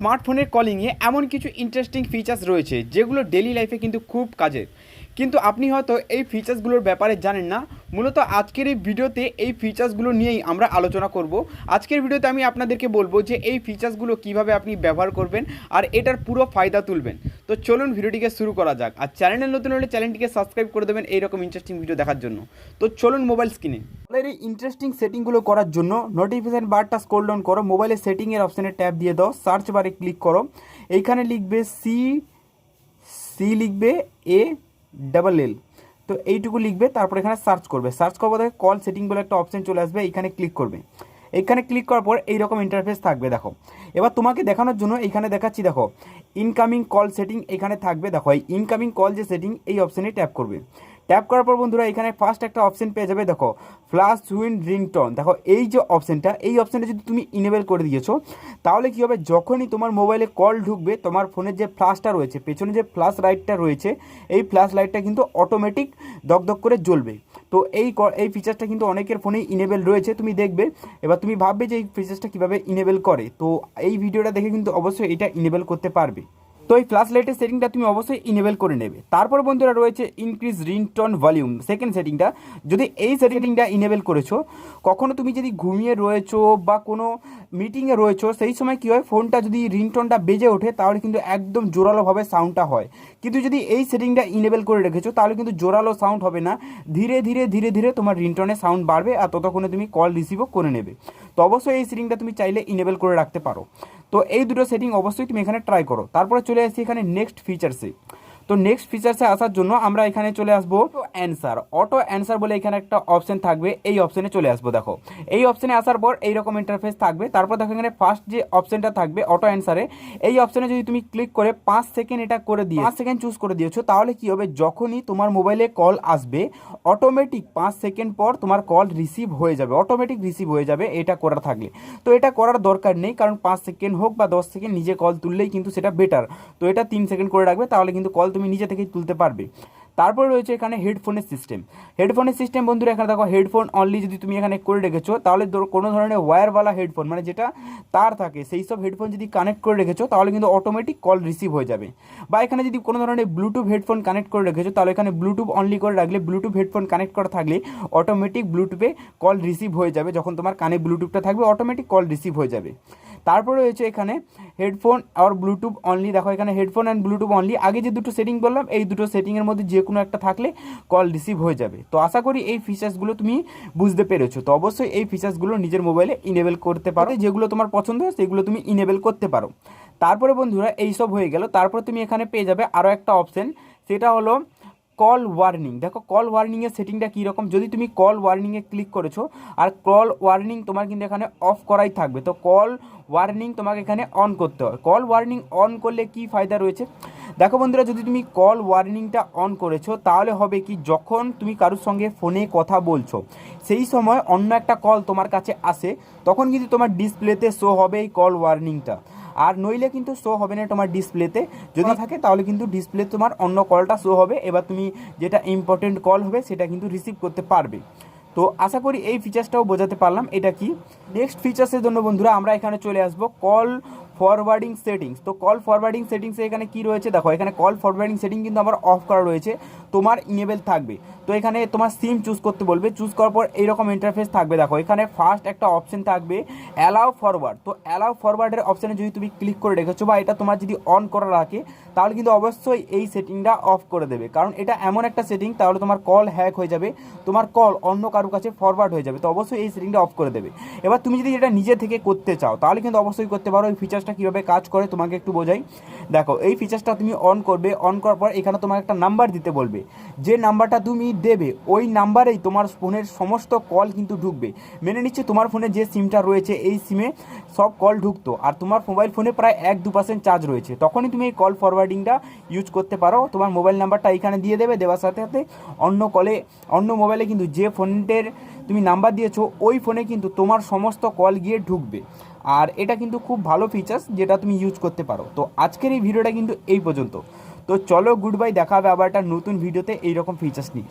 স্মার্টফোনের কলিংয়ে এমন কিছু ইন্টারেস্টিং ফিচার্স রয়েছে যেগুলো ডেলি লাইফে কিন্তু খুব কাজের কিন্তু আপনি হয়তো এই ফিচার্সগুলোর ব্যাপারে জানেন না। মূলত আজকের এই ভিডিওতে এই ফিচার্সগুলো নিয়েই আমরা আলোচনা করব। আজকের ভিডিওতে আমি আপনাদেরকে বলব যে এই ফিচার্সগুলো কীভাবে আপনি ব্যবহার করবেন আর এটার পুরো ফায়দা তুলবেন। তো চলুন ভিডিওটিকে শুরু করা যাক। আর চ্যানেলে নতুন হলে চ্যানেলটিকে সাবস্ক্রাইব করে দেবেন এইরকম ইন্টারেস্টিং ভিডিও দেখার জন্য। তো চলুন মোবাইল স্ক্রিনে মোবাইলের এই ইন্টারেস্টিং সেটিংগুলো করার জন্য নোটিফিকেশন বারটা স্ক্রল ডাউন করো মোবাইলের সেটিংয়ের অপশানে ট্যাপ দিয়ে দাও সার্চ বারে ক্লিক করো। এইখানে লিখবে সি সি লিখবে এ ডাবল এল তো এইটুকু লিখবে, তারপর এখানে সার্চ করবে। সার্চ করব দেখে কল সেটিং বলে একটা অপশন চলে আসবে এখানে ক্লিক করবে। এখানে ক্লিক করার পর এইরকম ইন্টারফেস থাকবে, দেখো। এবার তোমাকে দেখানোর জন্য এখানে দেখাচ্ছি, দেখো ইনকামিং কল সেটিং এখানে থাকবে, দেখো, এই ইনকামিং কল যে সেটিং এই অপশানে ট্যাপ করবে। ট্যাপ করার পর বন্ধুরা, এখানে ফার্স্ট একটা অপশন পেয়ে যাবে, দেখো ফ্লাশ উইন রিংটন দেখো, এই যে অপশনটা এই অপশনটা যদি তুমি ইনেবল করে দিয়েছ, তাহলে কী হবে, যখনই তোমার মোবাইলে কল ঢুকবে, তোমার ফোনের যে ফ্লাশটা রয়েছে, পেছনে যে ফ্লাশ লাইটটা রয়েছে, এই ফ্লাশ লাইটটা কিন্তু অটোমেটিক দগদগ করে জ্বলবে। তো এই এই ফিচারটা কিন্তু অনেকের ফোনেই ইনেবল রয়েছে, তুমি দেখবে। এবার তুমি ভাববে যে এই ফিচার্সটা কীভাবে ইনেবল করে। তো এই ভিডিওটা দেখে কিন্তু অবশ্যই এটা ইনেবল করতে পারবে। তো এই ফ্ল্যাশ লাইটের সেটিংটা তুমি অবশ্যই ইনেবল করে নেবে। তারপর বন্ধুরা রয়েছে ইনক্রিজ রিংটন ভলিউম সেকেন্ড সেটিংটা যদি এই সেটিংটা ইনেবল করেছ, কখনো তুমি যদি ঘুমিয়ে রয়েছো বা কোনো মিটিংয়ে রয়েছো, সেই সময় কী হয়, ফোনটা যদি রিংটনটা বেজে ওঠে, তাহলে কিন্তু একদম জোরালোভাবে সাউন্ডটা হয়। কিন্তু যদি এই সেটিংটা ইনেবল করে রেখেছো, তাহলে কিন্তু জোরালো সাউন্ড হবে না। ধীরে ধীরে ধীরে ধীরে তোমার রিংটনের সাউন্ড বাড়বে আর ততক্ষণে তুমি কল রিসিভও করে নেবে। তো অবশ্যই এই সেটিংটা তুমি চাইলে ইনেবল করে রাখতে পারো। তো এই দুটো সেটিং অবশ্যই তুমি এখানে ট্রাই করো। তারপরে চলে আসছি এখানে নেক্সট ফিচার্সে তো নেক্সট ফিচার্সে আসার জন্য আমরা এখানে চলে আসব অ্যান্সার অটো অ্যান্সার বলে এখানে একটা অপশন থাকবে, এই অপশনে চলে আসব, দেখো। এই অপশনে আসার পর এইরকম ইন্টারফেস থাকবে, তারপর দেখো এখানে ফার্স্ট যে অপশনটা থাকবে অটো অ্যান্সারে এই অপশনে যদি তুমি ক্লিক করে পাঁচ সেকেন্ড এটা করে দিয়ে, পাঁচ সেকেন্ড চুজ করে দিয়েছ, তাহলে কি হবে? যখনই তোমার মোবাইলে কল আসবে অটোমেটিক পাঁচ সেকেন্ড পর তোমার কল রিসিভ হয়ে যাবে অটোমেটিক রিসিভ হয়ে যাবে, এটা করা থাকলে। তো এটা করার দরকার নেই, কারণ পাঁচ সেকেন্ড হোক বা দশ সেকেন্ড নিজে কল তুললেই কিন্তু সেটা বেটার তো এটা তিন সেকেন্ড করে রাখবে, তাহলে কিন্তু কল তুমি নিজে থেকেই তুলতে পারবে। তারপরে রয়েছে এখানে হেডফোনের সিস্টেম হেডফোনের সিস্টেম বন্ধুরা, এখানে দেখো হেডফোন অনলি যদি তুমি এখানে করে রেখেছো, তাহলে কোনো ধরনের ওয়্যারওয়ালা হেডফোন মানে যেটা তার থাকে, সেই সব হেডফোন যদি কানেক্ট করে রেখেছো, তাহলে কিন্তু অটোমেটিক কল রিসিভ হয়ে যাবে। বা এখানে যদি কোনো ধরনের ব্লুটুথ হেডফোন কানেক্ট করে রেখেছো, তাহলে এখানে ব্লুটুথ অনলি করে রাখলে ব্লুটুথ হেডফোন কানেক্ট করা থাকলে অটোমেটিক ব্লুটুথে কল রিসিভ হয়ে যাবে। যখন তোমার কানে ব্লুটুথটা থাকবে অটোমেটিক কল রিসিভ হয়ে যাবে। তারপরে রয়েছে এখানে হেডফোন আর ব্লুটুথ অনলি দেখো এখানে হেডফোন অ্যান্ড ব্লুটুথ অনলি আগে যে দুটো সেটিং বললাম এই দুটো সেটিংয়ের মধ্যে যে কোনো একটা থাকলে কল রিসিভ হয়ে যাবে। তো আশা করি এই ফিচার্সগুলো তুমি বুঝতে পেরেছ। তো অবশ্যই এই ফিচার্সগুলো নিজের মোবাইলে ইনেবল করতে পারো। যেগুলো তোমার পছন্দ সেগুলো তুমি ইনেবল করতে পারো। তারপরে বন্ধুরা এই সব হয়ে গেল। তারপর তুমি এখানে পেয়ে যাবে আরও একটা অপশন সেটা হলো কল ওয়ার্নিং দেখো কল ওয়ার্নিংয়ের সেটিংটা কীরকম? যদি তুমি কল ওয়ার্নিংয়ে ক্লিক করেছ, আর কল ওয়ার্নিং তোমার কিন্তু এখানে অফ করাই থাকবে। তো কল ওয়ার্নিং তোমাকে এখানে অন করতে হয় কল ওয়ার্নিং অন করলে কি ফায়দা রয়েছে? দেখো বন্ধুরা, যদি তুমি কল ওয়ার্নিংটা অন করেছ, তাহলে হবে কি, যখন তুমি কারোর সঙ্গে ফোনে কথা বলছো, সেই সময় অন্য একটা কল তোমার কাছে আসে, তখন কিন্তু তোমার ডিসপ্লেতে শো হবে এই কল ওয়ার্নিংটা আর নইলে কিন্তু শো হবে না তোমার ডিসপ্লেতে যদি থাকে তাহলে কিন্তু ডিসপ্লে তোমার অন্য কলটা শো হবে। এবার তুমি যেটা ইম্পর্টেন্ট কল হবে সেটা কিন্তু রিসিভ করতে পারবে। তো আশা করি এই ফিচার্সটাও বোঝাতে পারলাম। এটা কি? নেক্সট ফিচার্সের জন্য বন্ধুরা আমরা এখানে চলে আসব কল ফরওয়ার্ডিং সেটিংস তো কল ফরওয়ার্ডিং সেটিংসে এখানে কি রয়েছে? দেখো এখানে কল ফরওয়ার্ডিং সেটিং কিন্তু আমার অফ করা রয়েছে। তোমার ইনেবেল থাকবে। তো এখানে তোমার সিম চুজ করতে বলবে। চুজ করার পর এইরকম ইন্টারফেস থাকবে। দেখো, এখানে ফার্স্ট একটা অপশন থাকবে অ্যালাউ ফরওয়ার্ড তো অ্যালাউ ফরওয়ার্ডের অপশানে যদি তুমি ক্লিক করে রেখেছো বা এটা তোমার যদি অন করা রাখে তাহলে কিন্তু অবশ্যই এই সেটিংটা অফ করে দেবে। কারণ এটা এমন একটা সেটিং তাহলে তোমার কল হ্যাক হয়ে যাবে, তোমার কল অন্য কারোর কাছে ফরওয়ার্ড হয়ে যাবে। তো অবশ্যই এই সেটিংটা অফ করে দেবে। এবার তুমি যদি এটা নিজে থেকে করতে চাও, তাহলে কিন্তু অবশ্যই করতে পারো। এই ফিচার্সটা কীভাবে কাজ করে তোমাকে একটু বোঝাই। দেখো, এই ফিচার্সটা তুমি অন করবে। অন করার পর এখানে তোমার একটা নাম্বার দিতে বলবে। যে নাম্বারটা তুমি দেবে, ওই নাম্বারেই তোমার ফোনের সমস্ত কল কিন্তু ঢুকবে। মেনে নিচ্ছে তোমার ফোনে যে সিমটা রয়েছে, এই সিমে সব কল ঢুকতো। আর তোমার মোবাইল ফোনে প্রায় এক দু পার্সেন্ট চার্জ রয়েছে। তখনই তুমি এই কল ফরওয়ার্ডিংটা ইউজ করতে পারো। তোমার মোবাইল নাম্বারটা এখানে দিয়ে দেবে, দেওয়ার সাথে সাথে অন্য কলে অন্য মোবাইলে কিন্তু যে ফোনটের তুমি নাম্বার দিয়েছ, ওই ফোনে কিন্তু তোমার সমস্ত কল গিয়ে ঢুকবে। আর এটা কিন্তু খুব ভালো ফিচার্স যেটা তুমি ইউজ করতে পারো। তো আজকের এই ভিডিওটা কিন্তু এই পর্যন্ত। তো চলো গুড বাই দেখা হবে আবার একটা নতুন ভিডিওতে এইরকম ফিচার্স নিয়ে।